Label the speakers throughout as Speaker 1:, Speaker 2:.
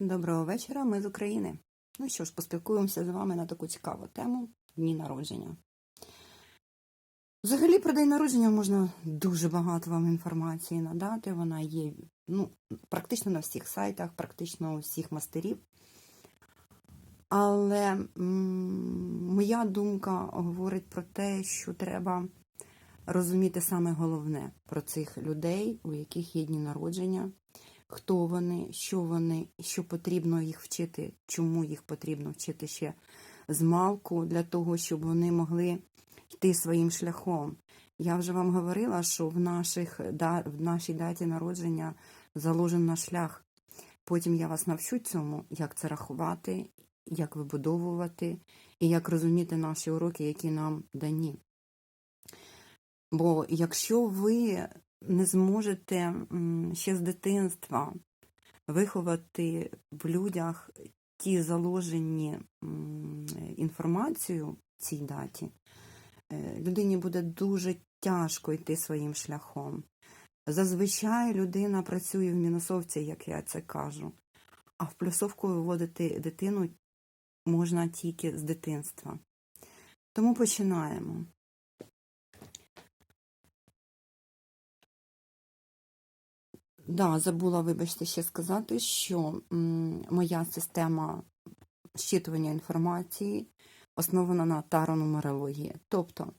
Speaker 1: Доброго вечора, ми з України. Ну що ж, поспілкуємося з вами на таку цікаву тему дні народження. Взагалі про день народження можна дуже багато вам інформації надати. Вона є ну, практично на всіх сайтах, практично у всіх мастерів. Але м, моя думка говорить про те, що треба розуміти саме головне про цих людей, у яких є дні народження, хто вони, що вони, що потрібно їх вчити, чому їх потрібно вчити ще з малку, для того, щоб вони могли йти своїм шляхом. Я вже вам говорила, що в, наших, в нашій даті народження заложен наш шлях. Потім я вас навчу цьому, як це рахувати, як вибудовувати і як розуміти наші уроки, які нам дані. Бо якщо ви не зможете ще з дитинства виховати в людях ті заложені інформацію цій даті, е, людині буде дуже тяжко йти своїм шляхом. Зазвичай людина працює в мінусовці, як я це кажу, а в плюсовку виводити дитину можна тільки з дитинства. Тому починаємо. Да, забула, вибачте, ще сказати, що моя система щитування інформації основана на таронумерології. Тобто,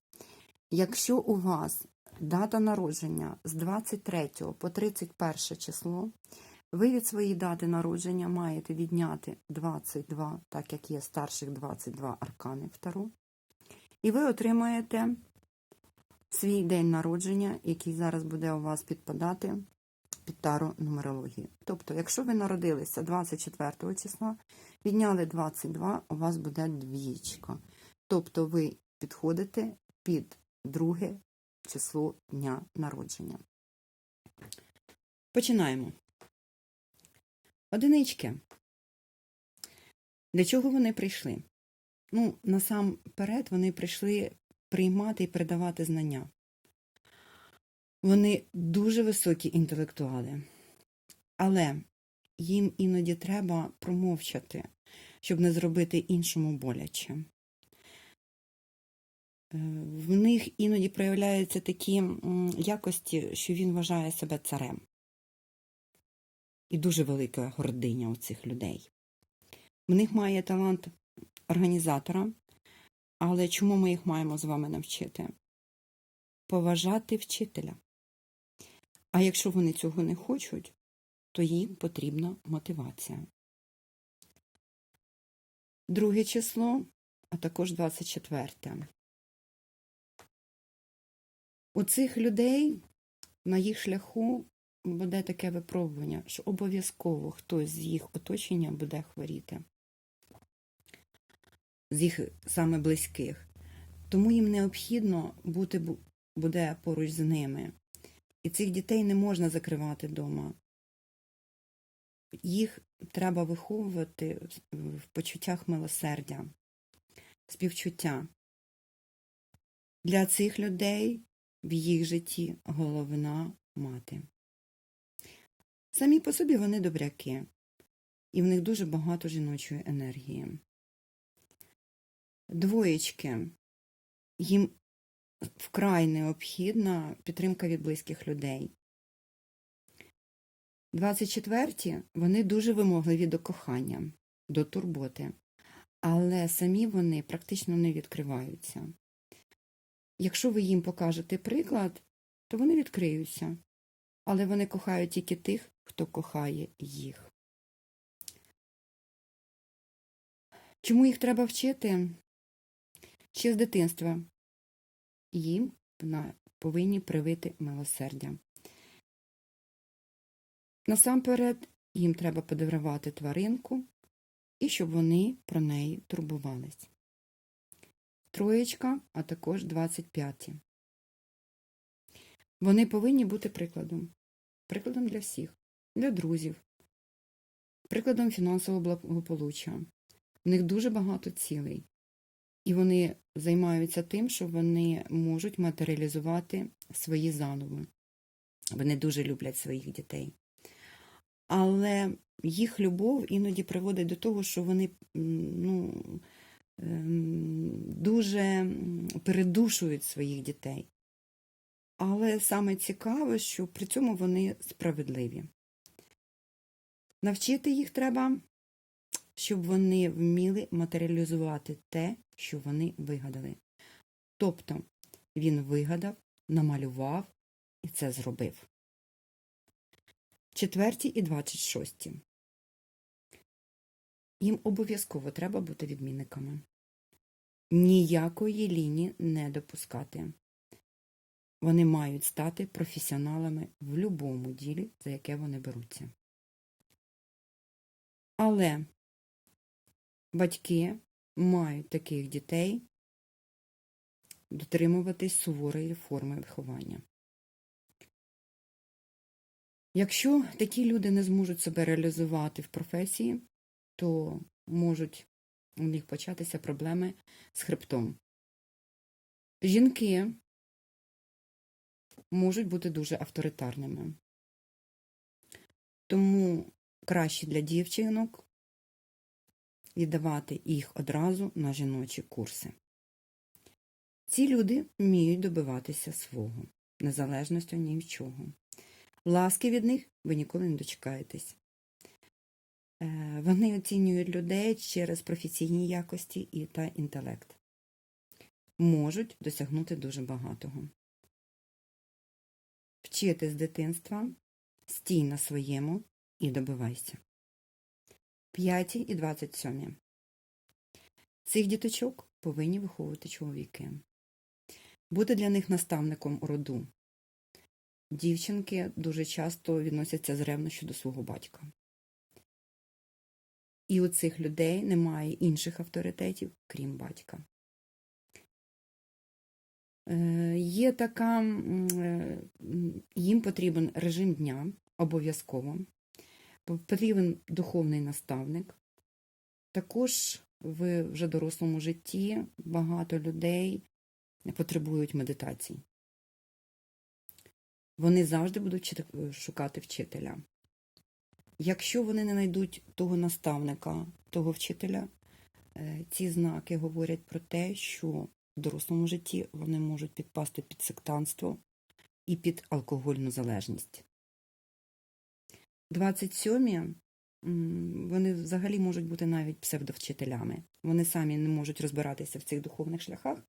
Speaker 1: якщо у вас дата народження з 23 по 31 число, ви від своєї дати народження маєте відняти 22, так як є старших 22 аркани в Таро, і ви отримаєте свій день народження, який зараз буде у вас підпадати під тару нумерології. Тобто, якщо ви народилися 24 числа, відняли 22, у вас буде двічка. Тобто ви підходите під друге число дня народження. Починаємо. Одинички. Для чого вони прийшли? Ну, насамперед, вони прийшли приймати і передавати знання. Вони дуже високі інтелектуали, але їм іноді треба промовчати, щоб не зробити іншому боляче. Е, В них іноді проявляються такі якості, що він вважає себе царем. І дуже велика гординя у цих людей. В них має талант організатора, але чому ми їх маємо з вами навчити? Поважати вчителя. А якщо вони цього не хочуть, то їм потрібна мотивація. Друге число, а також 24. У цих людей на їх шляху буде таке випробування, що обов'язково хтось з їх оточення буде хворіти, з їх саме близьких. Тому їм необхідно бути буде поруч з ними. І цих дітей не можна закривати вдома. Їх треба виховувати в почуттях милосердя, співчуття. Для цих людей в їх житті головна мати. Самі по собі вони добряки, і в них дуже багато жіночої енергії. Двоєчки. Їм вкрай необхідна підтримка від близьких людей. 24-ті вони дуже вимогливі до кохання, до турботи, але самі вони практично не відкриваються. Якщо ви їм покажете приклад, то вони відкриються, але вони кохають тільки тих, хто кохає їх. Чому їх треба вчити? Ще з дитинства їм повинні привити милосердя. Насамперед, їм треба подарувати тваринку і щоб вони про неї турбувались. Троєчка, а також 25. Вони повинні бути прикладом. Прикладом для всіх, для друзів, прикладом фінансового благополуччя. В них дуже багато цілей. І вони займаються тим, що вони можуть матеріалізувати свої задуми. Вони дуже люблять своїх дітей. але їх любов іноді приводить до того, що вони ну, ем, дуже передушують своїх дітей. Але саме цікаве, що при цьому вони справедливі. Навчити їх треба, щоб вони вміли матеріалізувати те, що вони вигадали. Тобто він вигадав, намалював і це зробив. Четверті і двадцять шості. Їм обов'язково треба бути відмінниками. Ніякої лінії не допускати. Вони мають стати професіоналами в будь-якому ділі, за яке вони беруться. Але батьки мають таких дітей дотримуватись суворої форми виховання. Якщо такі люди не зможуть себе реалізувати в професії, то можуть у них початися проблеми з хребтом. Жінки можуть бути дуже авторитарними. Тому краще для дівчинок віддавати їх одразу на жіночі курси. Ці люди вміють добиватися свого, незалежності ні від чого. Ласки від них ви ніколи не дочекаєтесь. Е, Вони оцінюють людей через професійні якості і та інтелект. Можуть досягнути дуже багатого. Вчити з дитинства, стій на своєму і добивайся. П'яті і двадцять сьомі. Цих діточок повинні виховувати чоловіки. Бути для них наставником у роду. Дівчинки дуже часто відносяться з ревнощі до свого батька. І у цих людей немає інших авторитетів, крім батька. Е, Є така, е, їм потрібен режим дня обов'язково, потрібен духовний наставник. Також в вже дорослому житті багато людей потребують медитацій. Вони завжди будуть шукати вчителя. Якщо вони не знайдуть того наставника, того вчителя, е, ці знаки говорять про те, що в дорослому житті вони можуть підпасти під сектанство і під алкогольну залежність. 27 вони взагалі можуть бути навіть псевдовчителями. Вони самі не можуть розбиратися в цих духовних шляхах,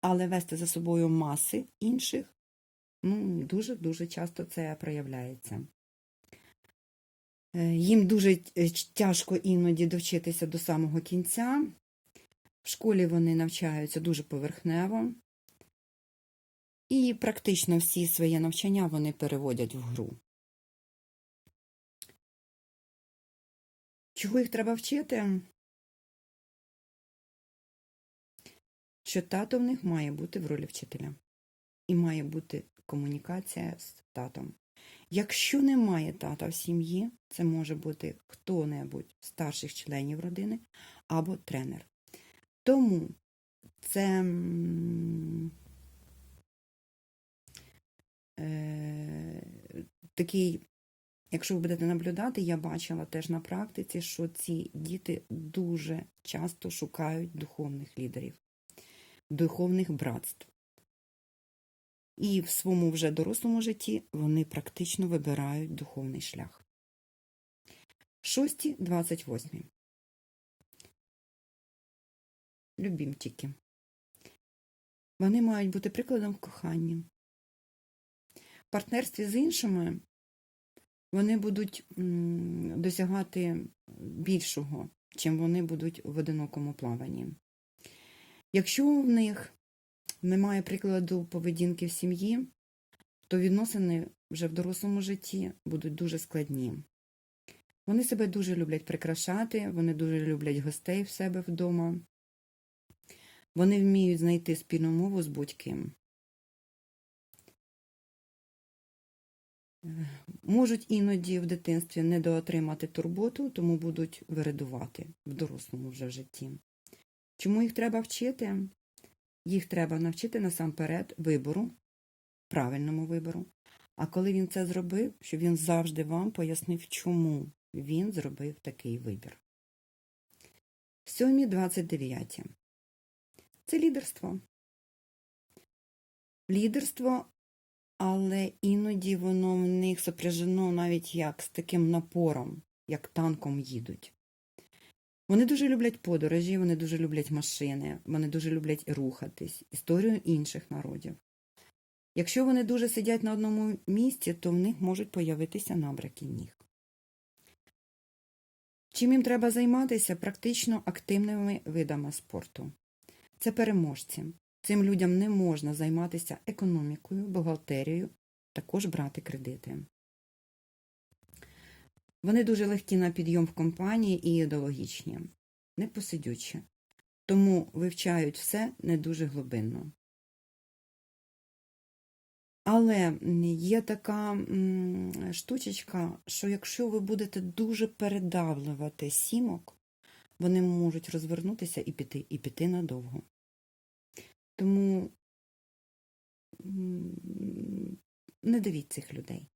Speaker 1: але вести за собою маси інших ну, дуже-дуже часто це проявляється. Е, Їм дуже е, тяжко іноді довчитися до самого кінця. В школі вони навчаються дуже поверхнево. І практично всі своє навчання вони переводять в гру. Чого їх треба вчити? Що тато в них має бути в ролі вчителя. І має бути комунікація з татом. Якщо немає тата в сім'ї, це може бути хто-небудь з старших членів родини або тренер. Тому це е, такий, якщо ви будете наблюдати, я бачила теж на практиці, що ці діти дуже часто шукають духовних лідерів, духовних братств. І в своєму вже дорослому житті вони практично вибирають духовний шлях. Шості, двадцять восьмі. Любімчики. Вони мають бути прикладом в коханні. В партнерстві з іншими вони будуть досягати більшого, чим вони будуть в одинокому плаванні. Якщо в них немає прикладу поведінки в сім'ї, то відносини вже в дорослому житті будуть дуже складні. Вони себе дуже люблять прикрашати, вони дуже люблять гостей в себе вдома. Вони вміють знайти спільну мову з будь-ким. Можуть іноді в дитинстві недоотримати турботу, тому будуть виридувати в дорослому вже житті. Чому їх треба вчити? Їх треба навчити насамперед вибору, правильному вибору, А коли він це зробив, щоб він завжди вам пояснив, чому він зробив такий вибір. 7.29. Це лідерство. Лідерство, але іноді воно в них сопряжено навіть як з таким напором, як танком їдуть. Вони дуже люблять подорожі, вони дуже люблять машини, вони дуже люблять рухатись, історію інших народів. Якщо вони дуже сидять на одному місці, то в них можуть появитися набряки ніг. Чим їм треба займатися? Практично активними видами спорту. Це переможці. Цим людям не можна займатися економікою, бухгалтерією, також брати кредити. Вони дуже легкі на підйом в компанії і ідеологічні, непосидючі, тому вивчають все не дуже глибинно. Але є така штучечка, що якщо ви будете дуже передавлювати сімок, вони можуть розвернутися і піти, і піти надовго. Тому не давіть цих людей.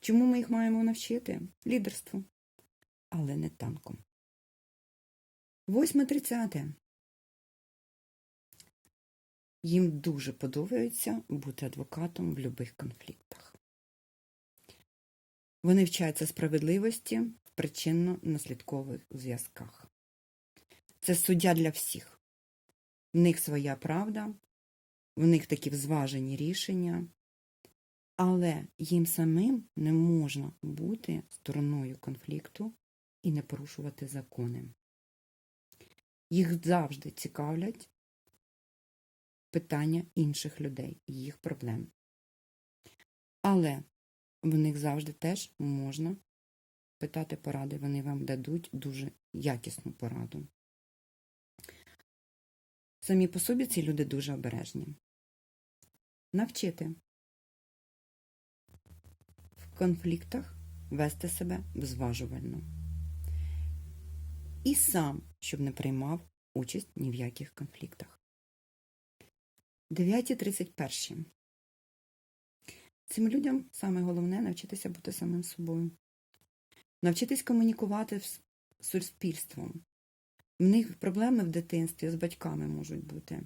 Speaker 1: Чому ми їх маємо навчити? Лідерству, але не танком. 8.30. Їм дуже подобається бути адвокатом в будь-яких конфліктах. Вони вчаться справедливості в причинно-наслідкових зв'язках. Це суддя для всіх. В них своя правда, в них такі взважені рішення, але їм самим не можна бути стороною конфлікту і не порушувати закони. Їх завжди цікавлять питання інших людей, їх проблем. Але в них завжди теж можна питати поради, вони вам дадуть дуже якісну пораду. Самі по собі ці люди дуже обережні. Навчити в конфліктах вести себе зважувально. І сам, щоб не приймав участь ні в яких конфліктах. 9.31. Цим людям саме головне навчитися бути самим собою, навчитись комунікувати з суспільством. В них проблеми в дитинстві з батьками можуть бути.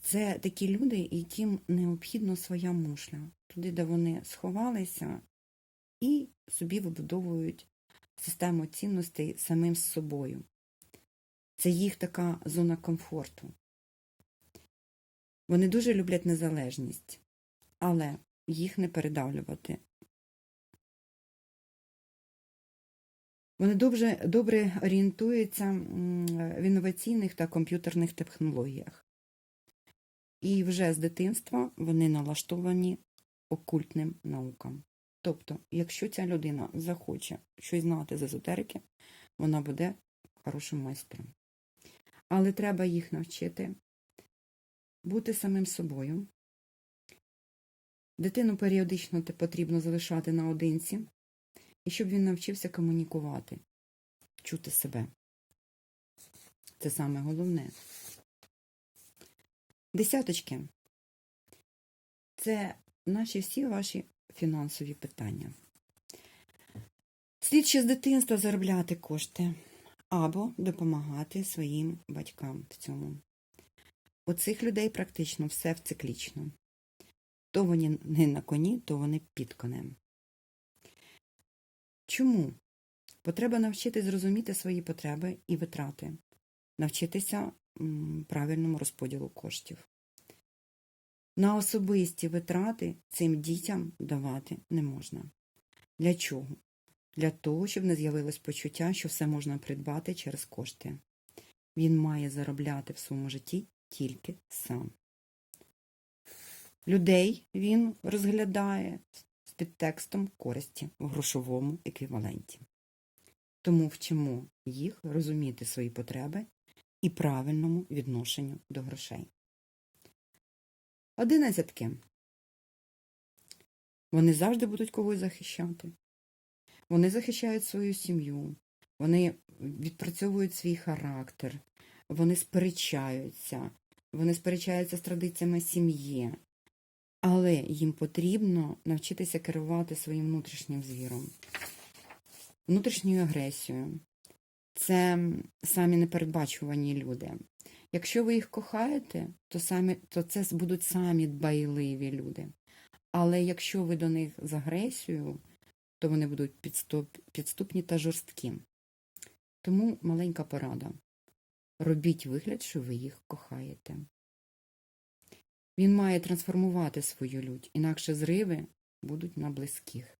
Speaker 1: Це такі люди, яким необхідно своя мушля, туди, де вони сховалися і собі вибудовують систему цінностей самим з собою. Це їх така зона комфорту. Вони дуже люблять незалежність, але їх не передавлювати. Вони добре, добре орієнтуються в інноваційних та комп'ютерних технологіях. І вже з дитинства вони налаштовані окультним наукам. Тобто, якщо ця людина захоче щось знати з езотерики, вона буде хорошим майстром. Але треба їх навчити бути самим собою. Дитину періодично потрібно залишати наодинці, і щоб він навчився комунікувати, чути себе. Це саме головне. Десяточки. Це наші всі ваші фінансові питання. Слід ще з дитинства заробляти кошти або допомагати своїм батькам в цьому. У цих людей практично все в циклічно. То вони не на коні, то вони під конем. Чому? Бо треба навчитись зрозуміти свої потреби і витрати, навчитися правильному розподілу коштів. На особисті витрати цим дітям давати не можна. Для чого? Для того, щоб не з'явилось почуття, що все можна придбати через кошти. Він має заробляти в своєму житті тільки сам. Людей він розглядає підтекстом користі в грошовому еквіваленті. Тому вчимо їх розуміти свої потреби і правильному відношенню до грошей. Одинадцятки. Вони завжди будуть когось захищати. Вони захищають свою сім'ю, вони відпрацьовують свій характер, вони сперечаються, вони сперечаються з традиціями сім'ї. Але їм потрібно навчитися керувати своїм внутрішнім звіром, внутрішньою агресією. Це самі непередбачувані люди. Якщо ви їх кохаєте, то, самі, то це будуть самі дбайливі люди. Але якщо ви до них з агресією, то вони будуть підступ, підступні та жорсткі. Тому маленька порада. Робіть вигляд, що ви їх кохаєте. Він має трансформувати свою лють, інакше зриви будуть на близьких.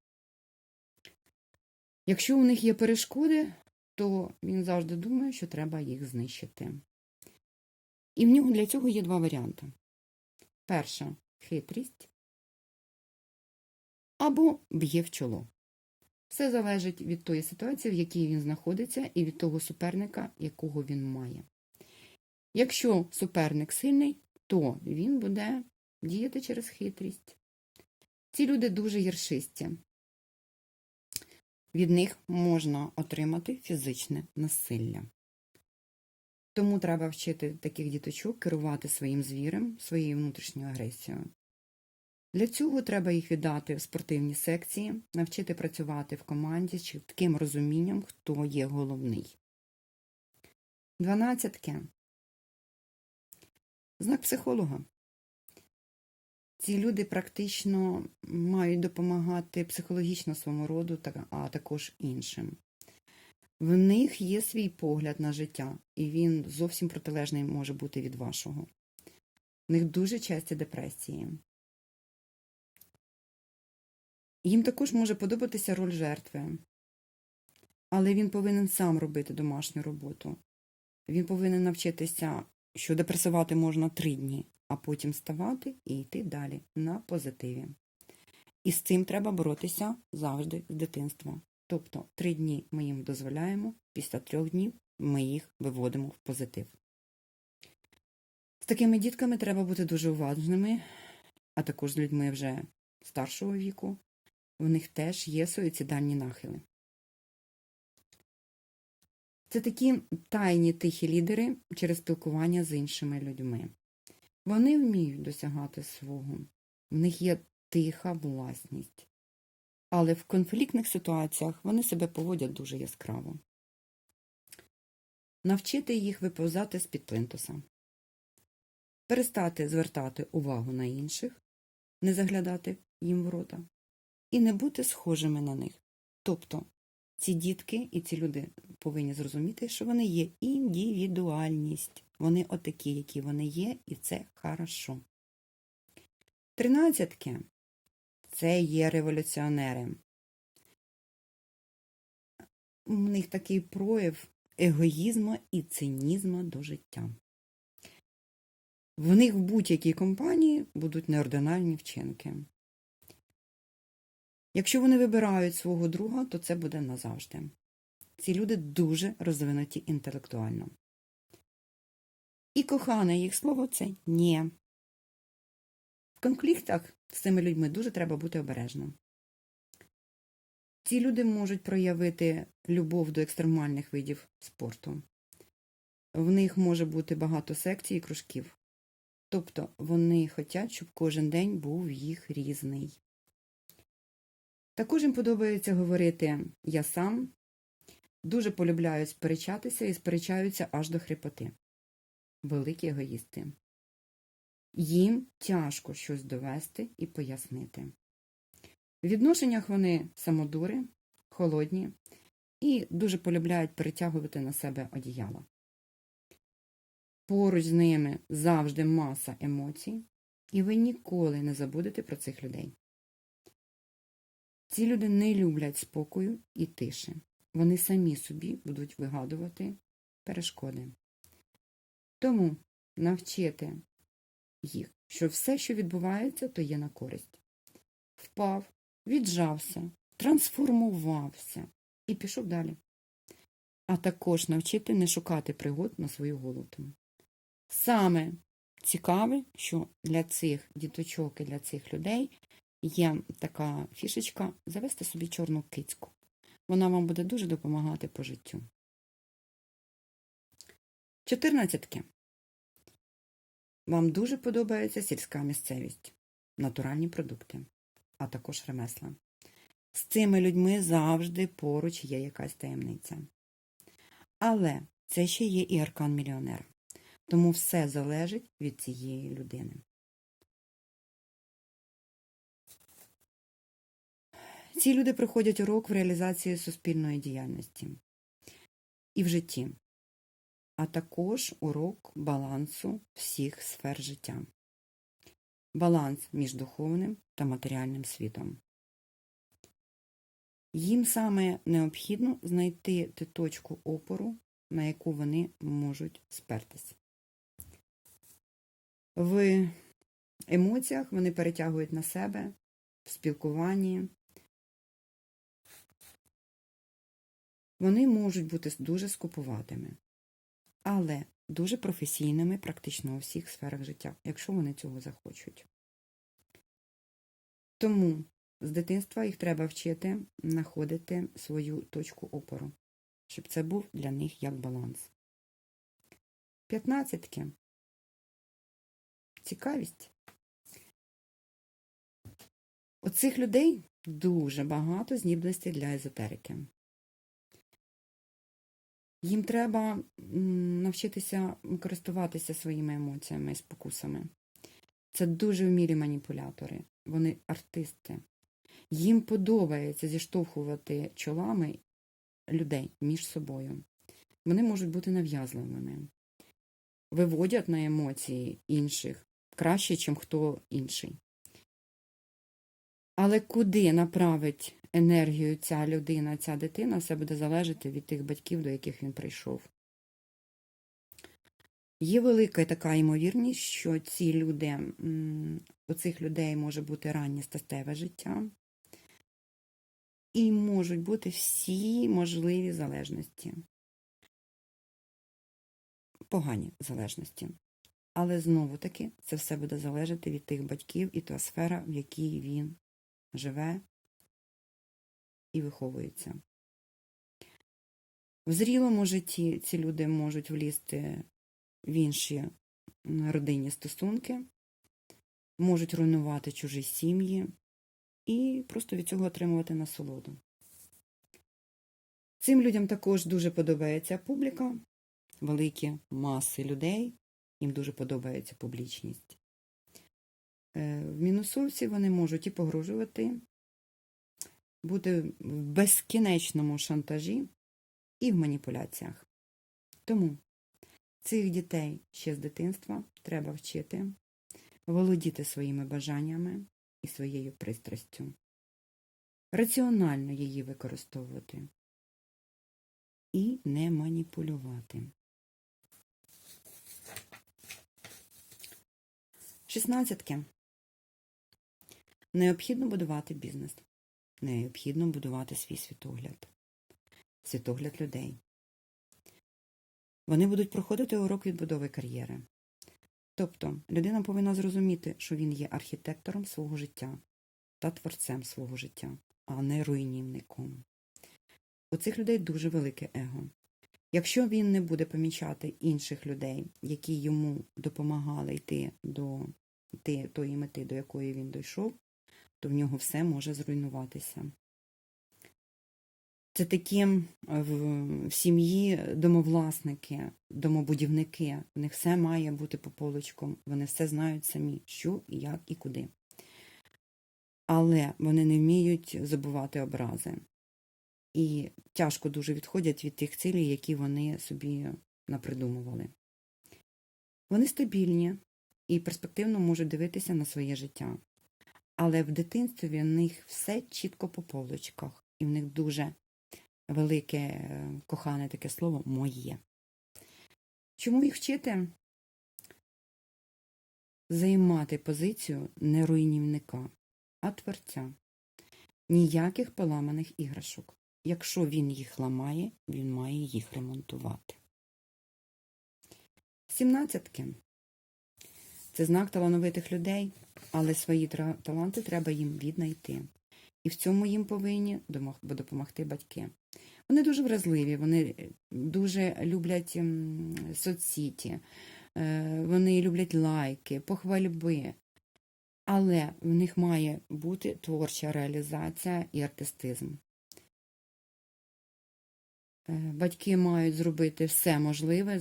Speaker 1: Якщо у них є перешкоди, то він завжди думає, що треба їх знищити. І в нього для цього є два варіанти. Перша хитрість або б'є в чоло. Все залежить від тої ситуації, в якій він знаходиться, і від того суперника, якого він має. Якщо суперник сильний, то він буде діяти через хитрість. Ці люди дуже яршисті. Від них можна отримати фізичне насилля. Тому треба вчити таких діточок керувати своїм звірем, своєю внутрішньою агресією. Для цього треба їх віддати в спортивні секції, навчити працювати в команді з чітким розумінням, хто є головний. Дванадцятке. Знак психолога. Ці люди практично мають допомагати психологічно своєму роду, а також іншим. В них є свій погляд на життя, і він зовсім протилежний може бути від вашого. В них дуже часті депресії. Їм також може подобатися роль жертви, але він повинен сам робити домашню роботу. Він повинен навчитися, що депресувати можна три дні, а потім вставати і йти далі на позитиві. І з цим треба боротися завжди з дитинства. Тобто три дні ми їм дозволяємо, після трьох днів ми їх виводимо в позитив. З такими дітками треба бути дуже уважними, а також з людьми вже старшого віку. В них теж є суїцидальні нахили. Це такі тайні тихі лідери через спілкування з іншими людьми. Вони вміють досягати свого, в них є тиха власність. Але в конфліктних ситуаціях вони себе поводять дуже яскраво. Навчити їх виповзати з-під плинтуса, перестати звертати увагу на інших, не заглядати їм в рота і не бути схожими на них. Тобто ці дітки і ці люди повинні зрозуміти, що вони є індивідуальність. Вони отакі, які вони є, і це хорошо. Тринадцятки це є революціонери. У них такий прояв егоїзму і цинізму до життя. В них в будь-якій компанії будуть неординарні вчинки. Якщо вони вибирають свого друга, то це буде назавжди. Ці люди дуже розвинуті інтелектуально. І кохане їх слово це ні. В конфліктах з цими людьми дуже треба бути обережним. Ці люди можуть проявити любов до екстремальних видів спорту. В них може бути багато секцій і кружків. Тобто вони хочуть, щоб кожен день був їх різний. Також їм подобається говорити я сам, дуже полюбляють сперечатися і сперечаються аж до хрипоти. Великі егоїсти. Їм тяжко щось довести і пояснити. В відношеннях вони самодури, холодні і дуже полюбляють перетягувати на себе одіяла. Поруч з ними завжди маса емоцій, і ви ніколи не забудете про цих людей. Ці люди не люблять спокою і тиші. Вони самі собі будуть вигадувати перешкоди. Тому навчити їх, що все, що відбувається, то є на користь. Впав, віджався, трансформувався і пішов далі. А також навчити не шукати пригод на свою голову. Саме цікаве, що для цих діточок і для цих людей є така фішечка завести собі чорну кицьку. Вона вам буде дуже допомагати по життю. Чотирнадцятки. Вам дуже подобається сільська місцевість. натуральні продукти, а також ремесла. З цими людьми завжди поруч є якась таємниця. Але це ще є і аркан-мільйонер. Тому все залежить від цієї людини. Ці люди проходять урок в реалізації суспільної діяльності і в житті, а також урок балансу всіх сфер життя. Баланс між духовним та матеріальним світом. Їм саме необхідно знайти ту точку опору, на яку вони можуть спертись. В емоціях вони перетягують на себе в спілкуванні. Вони можуть бути дуже скупуватими, але дуже професійними практично у всіх сферах життя, якщо вони цього захочуть. Тому з дитинства їх треба вчити знаходити свою точку опору, щоб це був для них як баланс. П'ятнадцятки. Цікавість. У цих людей дуже багато здібностей для езотерики. Їм треба навчитися користуватися своїми емоціями і спокусами. Це дуже вмілі маніпулятори, вони артисти. Їм подобається зіштовхувати чолами людей між собою. Вони можуть бути нав'язливими, виводять на емоції інших краще, ніж хто інший. Але куди направить енергію ця людина, ця дитина, все буде залежати від тих батьків, до яких він прийшов. Є велика така ймовірність, що ці люди, у цих людей може бути раннє статеве життя, і можуть бути всі можливі залежності, погані залежності. Але знову таки це все буде залежати від тих батьків і та сфера, в якій він живе і виховується. В зрілому житті ці люди можуть влізти в інші родинні стосунки, можуть руйнувати чужі сім'ї і просто від цього отримувати насолоду. Цим людям також дуже подобається публіка, великі маси людей, їм дуже подобається публічність. Е, В мінусовці вони можуть і погрожувати, бути в безкінечному шантажі і в маніпуляціях. Тому цих дітей ще з дитинства треба вчити, володіти своїми бажаннями і своєю пристрастю, раціонально її використовувати і не маніпулювати. Шістнадцятки. Необхідно будувати бізнес. Необхідно будувати свій світогляд, світогляд людей. Вони будуть проходити урок відбудови кар'єри. Тобто людина повинна зрозуміти, що він є архітектором свого життя та творцем свого життя, а не руйнівником. У цих людей дуже велике его. Якщо він не буде помічати інших людей, які йому допомагали йти до тої мети, до якої він дійшов, то в нього все може зруйнуватися. Це такі в, в сім'ї домовласники, домобудівники. В них все має бути по полочкам. Вони все знають самі, що, як і куди. Але вони не вміють забувати образи. І тяжко дуже відходять від тих цілей, які вони собі напридумували. Вони стабільні і перспективно можуть дивитися на своє життя. Але в дитинстві в них все чітко по полочках, і в них дуже велике, е, кохане таке слово моє. Чому їх вчити? Займати позицію не руйнівника, а творця. Ніяких поламаних іграшок. Якщо він їх ламає, він має їх ремонтувати. Сімнадцятки. Це знак талановитих людей, але свої таланти треба їм віднайти. І в цьому їм повинні допомогти батьки. Вони дуже вразливі, вони е, дуже люблять соцсіті, е, вони люблять лайки, похвальби. Але в них має бути творча реалізація і артистизм. Е, Батьки мають зробити все можливе,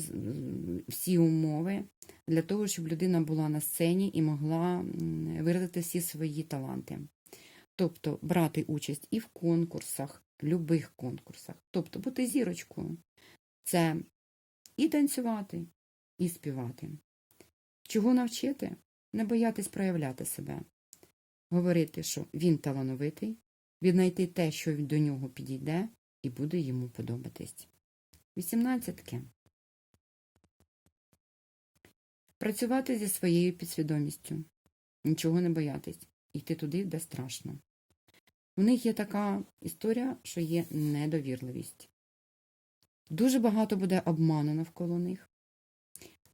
Speaker 1: всі умови для того, щоб людина була на сцені і могла виразити всі свої таланти. Тобто брати участь і в конкурсах, любих конкурсах. Тобто бути зірочкою. Це і танцювати, і співати. Чого навчити? Не боятись проявляти себе. Говорити, що він талановитий, віднайти те, що до нього підійде, і буде йому подобатись. Вісімнадцятки. Працювати зі своєю підсвідомістю. Нічого не боятись. Йти туди, де страшно. У них є така історія, що є недовірливість. Дуже багато буде обману навколо них.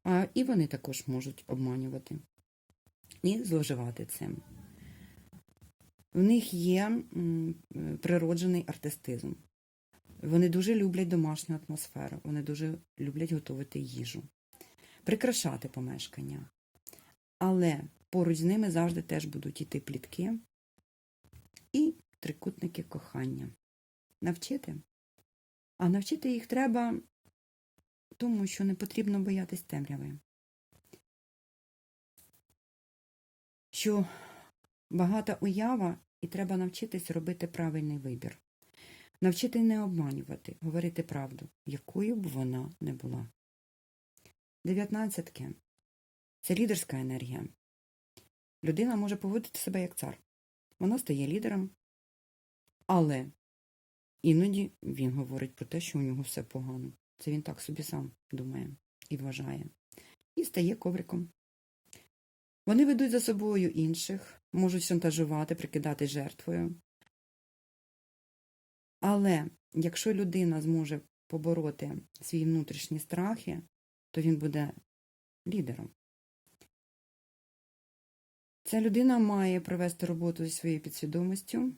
Speaker 1: А, і вони також можуть обманювати і зловживати цим. В них є природжений артистизм. Вони дуже люблять домашню атмосферу, вони дуже люблять готувати їжу, прикрашати помешкання. Але поруч з ними завжди теж будуть іти плітки і трикутники кохання. Навчити? А навчити їх треба тому, що не потрібно боятись темряви. Що багата уява, і треба навчитись робити правильний вибір. Навчити не обманювати, говорити правду, якою б вона не була. Дев'ятнадцятки це лідерська енергія. Людина може поводити себе як цар. Вона стає лідером, але іноді він говорить про те, що у нього все погано. Це він так собі сам думає і вважає. І стає ковриком. Вони ведуть за собою інших, можуть шантажувати, прикидати жертвою. Але якщо людина зможе побороти свої внутрішні страхи, то він буде лідером. Ця людина має провести роботу зі своєю підсвідомістю,